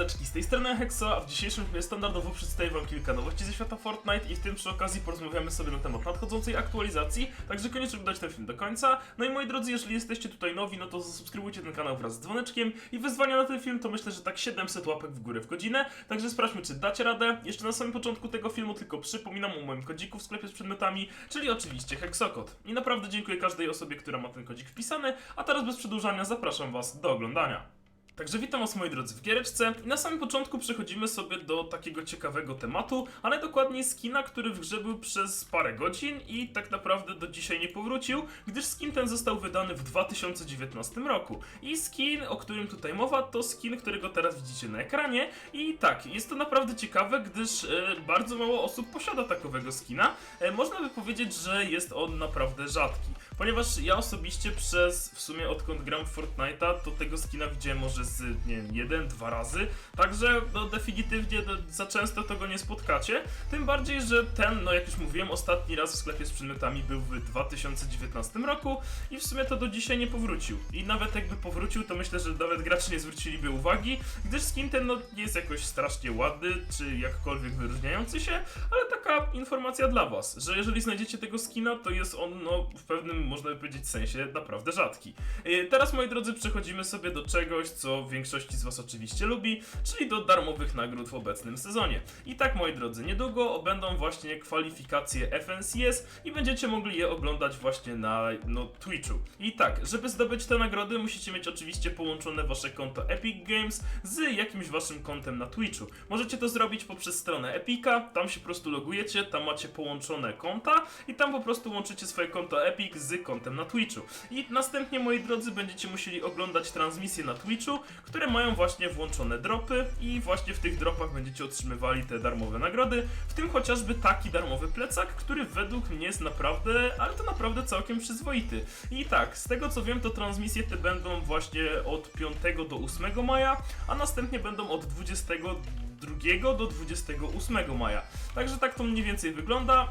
mordeczki, z tej strony Hexa, a w dzisiejszym filmie standardowo przedstawię wam kilka nowości ze świata Fortnite i w tym przy okazji porozmawiamy sobie na temat nadchodzącej aktualizacji, także koniecznie dodać ten film do końca. No i moi drodzy, jeżeli jesteście tutaj nowi, no to zasubskrybujcie ten kanał wraz z dzwoneczkiem i wyzwania na ten film to myślę, że tak 700 łapek w górę w godzinę, także sprawdźmy czy dacie radę. Jeszcze na samym początku tego filmu tylko przypominam o moim kodziku w sklepie z przedmiotami, czyli oczywiście Hexokod. I naprawdę dziękuję każdej osobie, która ma ten kodzik wpisany, a teraz bez przedłużania zapraszam was do oglądania. Także witam was moi drodzy w giereczce i na samym początku przechodzimy sobie do takiego ciekawego tematu, ale dokładniej skina, który w grze był przez parę godzin i tak naprawdę do dzisiaj nie powrócił, gdyż skin ten został wydany w 2019 roku. I skin, o którym tutaj mowa, to skin, którego teraz widzicie na ekranie i tak, jest to naprawdę ciekawe, gdyż e, bardzo mało osób posiada takowego skina. E, można by powiedzieć, że jest on naprawdę rzadki, ponieważ ja osobiście przez w sumie odkąd gram w Fortnite'a, to tego skina widziałem może z, nie wiem, jeden, dwa razy, także no definitywnie no, za często to go nie spotkacie, tym bardziej, że ten, no jak już mówiłem, ostatni raz w sklepie z przedmiotami był w 2019 roku i w sumie to do dzisiaj nie powrócił. I nawet jakby powrócił, to myślę, że nawet gracze nie zwróciliby uwagi, gdyż skin ten no, nie jest jakoś strasznie ładny, czy jakkolwiek wyróżniający się, ale taka informacja dla was, że jeżeli znajdziecie tego skina, to jest on no, w pewnym, można by powiedzieć, sensie naprawdę rzadki. Yy, Teraz, moi drodzy, przechodzimy sobie do czegoś, co większości z was oczywiście lubi, czyli do darmowych nagród w obecnym sezonie. I tak, moi drodzy, niedługo będą właśnie kwalifikacje FNCS i będziecie mogli je oglądać właśnie na no, Twitchu. I tak, żeby zdobyć te nagrody, musicie mieć oczywiście połączone wasze konto Epic Games z jakimś waszym kontem na Twitchu. Możecie to zrobić poprzez stronę Epica, tam się po prostu logujecie, tam macie połączone konta i tam po prostu łączycie swoje konto Epic z kontem na Twitchu. I następnie, moi drodzy, będziecie musieli oglądać transmisje na Twitchu, które mają właśnie włączone dropy i właśnie w tych dropach będziecie otrzymywali te darmowe nagrody, w tym chociażby taki darmowy plecak, który według mnie jest naprawdę, ale to naprawdę całkiem przyzwoity. I tak, z tego co wiem, to transmisje te będą właśnie od 5 do 8 maja, a następnie będą od 22 do 28 maja. Także tak to mniej więcej wygląda.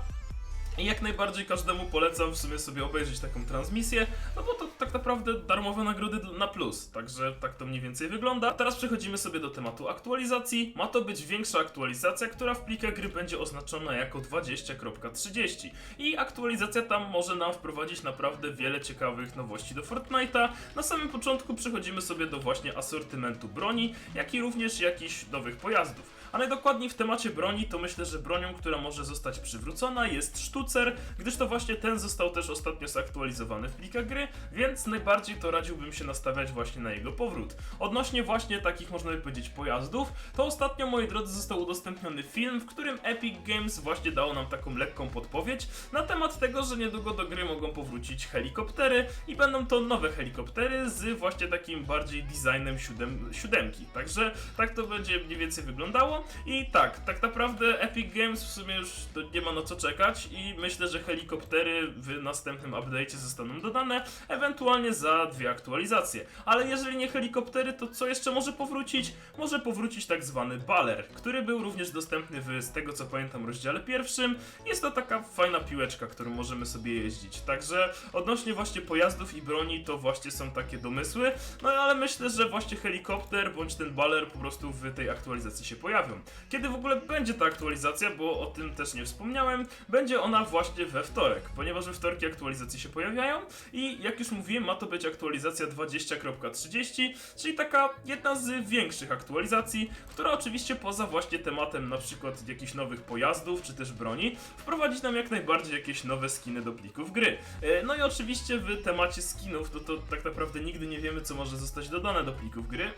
I jak najbardziej każdemu polecam w sumie sobie obejrzeć taką transmisję, no bo to tak naprawdę darmowe nagrody na plus, także tak to mniej więcej wygląda. A teraz przechodzimy sobie do tematu aktualizacji. Ma to być większa aktualizacja, która w plikach gry będzie oznaczona jako 20.30 i aktualizacja tam może nam wprowadzić naprawdę wiele ciekawych nowości do Fortnite'a. Na samym początku przechodzimy sobie do właśnie asortymentu broni, jak i również jakichś nowych pojazdów. A najdokładniej w temacie broni to myślę, że bronią, która może zostać przywrócona jest sztucer, gdyż to właśnie ten został też ostatnio zaktualizowany w plikach gry, więc najbardziej to radziłbym się nastawiać właśnie na jego powrót. Odnośnie właśnie takich można by powiedzieć pojazdów, to ostatnio moi drodzy został udostępniony film, w którym Epic Games właśnie dało nam taką lekką podpowiedź na temat tego, że niedługo do gry mogą powrócić helikoptery i będą to nowe helikoptery z właśnie takim bardziej designem siódem, siódemki. Także tak to będzie mniej więcej wyglądało. I tak, tak naprawdę Epic Games w sumie już nie ma na co czekać i myślę, że helikoptery w następnym update'cie zostaną dodane, ewentualnie za dwie aktualizacje. Ale jeżeli nie helikoptery, to co jeszcze może powrócić? Może powrócić tak zwany baler, który był również dostępny w, z tego co pamiętam, rozdziale pierwszym. Jest to taka fajna piłeczka, którą możemy sobie jeździć. Także odnośnie właśnie pojazdów i broni, to właśnie są takie domysły. No ale myślę, że właśnie helikopter bądź ten baler po prostu w tej aktualizacji się pojawią. Kiedy w ogóle będzie ta aktualizacja, bo o tym też nie wspomniałem, będzie ona właśnie we wtorek, ponieważ we wtorki aktualizacje się pojawiają i jak już mówiłem, ma to być aktualizacja 20.30, czyli taka jedna z większych aktualizacji, która oczywiście poza właśnie tematem na przykład jakichś nowych pojazdów czy też broni, wprowadzić nam jak najbardziej jakieś nowe skiny do plików gry. E, No i oczywiście w temacie skinów, to, to tak naprawdę nigdy nie wiemy co może zostać dodane do plików gry.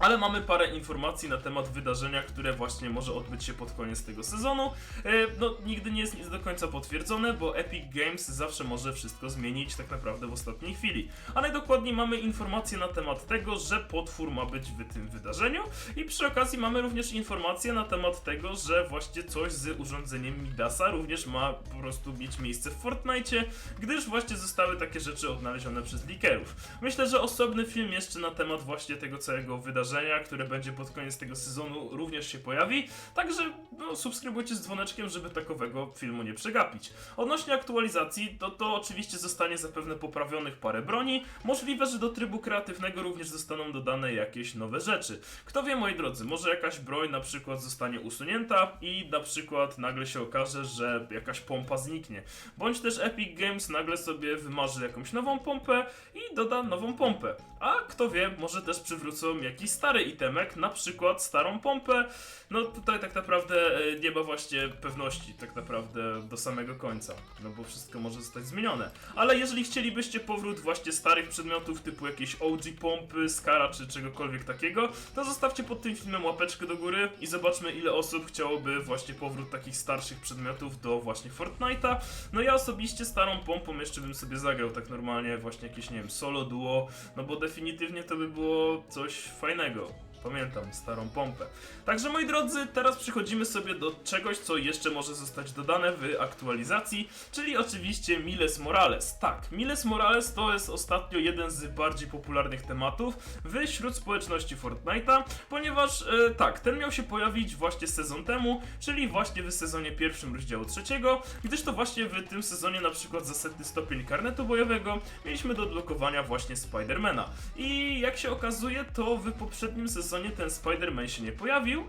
Ale mamy parę informacji na temat wydarzenia, które właśnie może odbyć się pod koniec tego sezonu. E, No, nigdy nie jest nic do końca potwierdzone, bo Epic Games zawsze może wszystko zmienić tak naprawdę w ostatniej chwili. A najdokładniej mamy informacje na temat tego, że potwór ma być w tym wydarzeniu i przy okazji mamy również informacje na temat tego, że właśnie coś z urządzeniem Midasa również ma po prostu mieć miejsce w Fortnite, gdyż właśnie zostały takie rzeczy odnalezione przez leakerów. Myślę, że osobny film jeszcze na temat właśnie tego całego wydarzenia wydarzenia, które będzie pod koniec tego sezonu, również się pojawi. Także no, subskrybujcie z dzwoneczkiem, żeby takowego filmu nie przegapić. Odnośnie aktualizacji, to to oczywiście zostanie zapewne poprawionych parę broni. Możliwe, że do trybu kreatywnego również zostaną dodane jakieś nowe rzeczy. Kto wie, moi drodzy, może jakaś broń na przykład zostanie usunięta i na przykład nagle się okaże, że jakaś pompa zniknie. Bądź też Epic Games nagle sobie wymarzy jakąś nową pompę i doda nową pompę. A kto wie, może też przywrócą jakiś stary itemek, na przykład starą pompę. No tutaj tak naprawdę e, nie ma właśnie pewności tak naprawdę do samego końca, no bo wszystko może zostać zmienione. Ale jeżeli chcielibyście powrót właśnie starych przedmiotów typu jakieś OG pompy, skara czy czegokolwiek takiego, to zostawcie pod tym filmem łapeczkę do góry i zobaczmy ile osób chciałoby właśnie powrót takich starszych przedmiotów do właśnie Fortnite'a. No ja osobiście starą pompą jeszcze bym sobie zagrał tak normalnie właśnie jakieś nie wiem solo duo, no bo definitywnie to by było coś fajnego. Milo. Pamiętam starą pompę. Także moi drodzy, teraz przechodzimy sobie do czegoś, co jeszcze może zostać dodane w aktualizacji, czyli oczywiście Miles Morales. Tak, Miles Morales to jest ostatnio jeden z bardziej popularnych tematów wśród społeczności Fortnite'a, ponieważ e, tak, ten miał się pojawić właśnie sezon temu, czyli właśnie w sezonie pierwszym rozdziału trzeciego, gdyż to właśnie w tym sezonie na przykład za setny stopień karnetu bojowego mieliśmy do odblokowania właśnie Spidermana. I jak się okazuje, to w poprzednim sezonie ten Spider-Man się nie pojawił,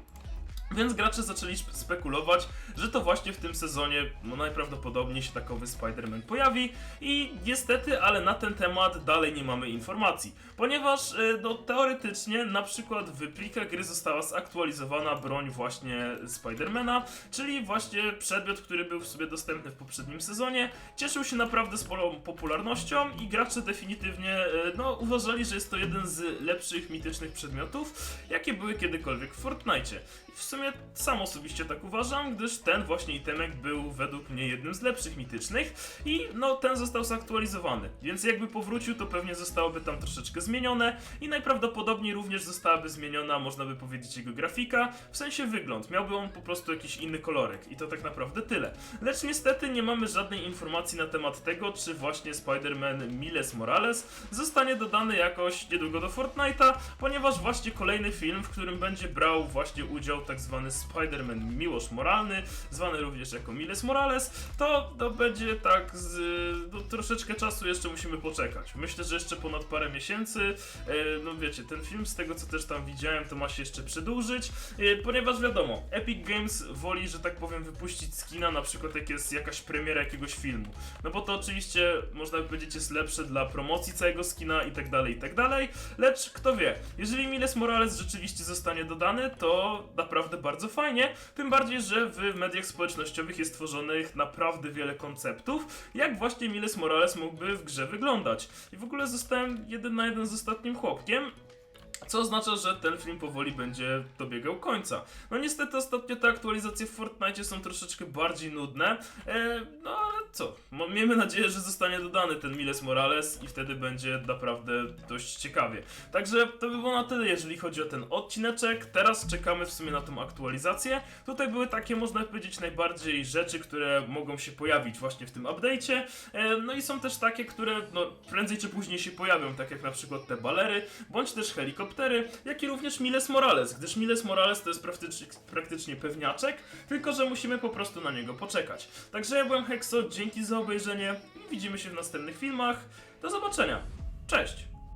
więc gracze zaczęli sp- spekulować, że to właśnie w tym sezonie no najprawdopodobniej się takowy Spider-Man pojawi i niestety, ale na ten temat dalej nie mamy informacji, ponieważ y, no, teoretycznie na przykład w plikach gry została zaktualizowana broń właśnie Spidermana, czyli właśnie przedmiot, który był w sobie dostępny w poprzednim sezonie, cieszył się naprawdę sporą popularnością i gracze definitywnie y, no, uważali, że jest to jeden z lepszych mitycznych przedmiotów, jakie były kiedykolwiek w Fortnite. W sumie sam osobiście tak uważam, gdyż ten właśnie itemek był według mnie jednym z lepszych mitycznych i no ten został zaktualizowany, więc jakby powrócił to pewnie zostałoby tam troszeczkę zmienione i najprawdopodobniej również zostałaby zmieniona, można by powiedzieć, jego grafika, w sensie wygląd, miałby on po prostu jakiś inny kolorek i to tak naprawdę tyle. Lecz niestety nie mamy żadnej informacji na temat tego, czy właśnie Spider-Man Miles Morales zostanie dodany jakoś niedługo do Fortnite'a, ponieważ właśnie kolejny film, w którym będzie brał właśnie udział tak zwany Spider-Man Miłosz Moralny, zwany również jako Miles Morales, to, to będzie tak z no, troszeczkę czasu jeszcze musimy poczekać. Myślę, że jeszcze ponad parę miesięcy. E, no wiecie, ten film z tego co też tam widziałem, to ma się jeszcze przedłużyć, e, ponieważ wiadomo, Epic Games woli, że tak powiem, wypuścić skina, na przykład jak jest jakaś premiera jakiegoś filmu. No bo to oczywiście można by powiedzieć jest lepsze dla promocji całego skina i tak dalej, i tak dalej. Lecz kto wie, jeżeli Miles Morales rzeczywiście zostanie dodany, to naprawdę bardzo fajnie. Tym bardziej, że w mediach społecznościowych jest tworzonych naprawdę wiele konceptów, jak właśnie Miles Morales mógłby w grze wyglądać. I w ogóle zostałem jeden na jeden z ostatnim chłopkiem. Co oznacza, że ten film powoli będzie dobiegał końca. No niestety ostatnio te aktualizacje w Fortnite są troszeczkę bardziej nudne. E, no ale co? Miejmy nadzieję, że zostanie dodany ten Miles Morales i wtedy będzie naprawdę dość ciekawie. Także to by było na tyle, jeżeli chodzi o ten odcineczek. Teraz czekamy w sumie na tą aktualizację. Tutaj były takie, można powiedzieć, najbardziej rzeczy, które mogą się pojawić właśnie w tym update'cie. E, no i są też takie, które no, prędzej czy później się pojawią, tak jak na przykład te balery, bądź też helikoptery, jak i również Miles Morales, gdyż Miles Morales to jest praktycznie, praktycznie pewniaczek, tylko że musimy po prostu na niego poczekać. Także ja byłem Hexo, dzięki za obejrzenie i widzimy się w następnych filmach. Do zobaczenia. Cześć!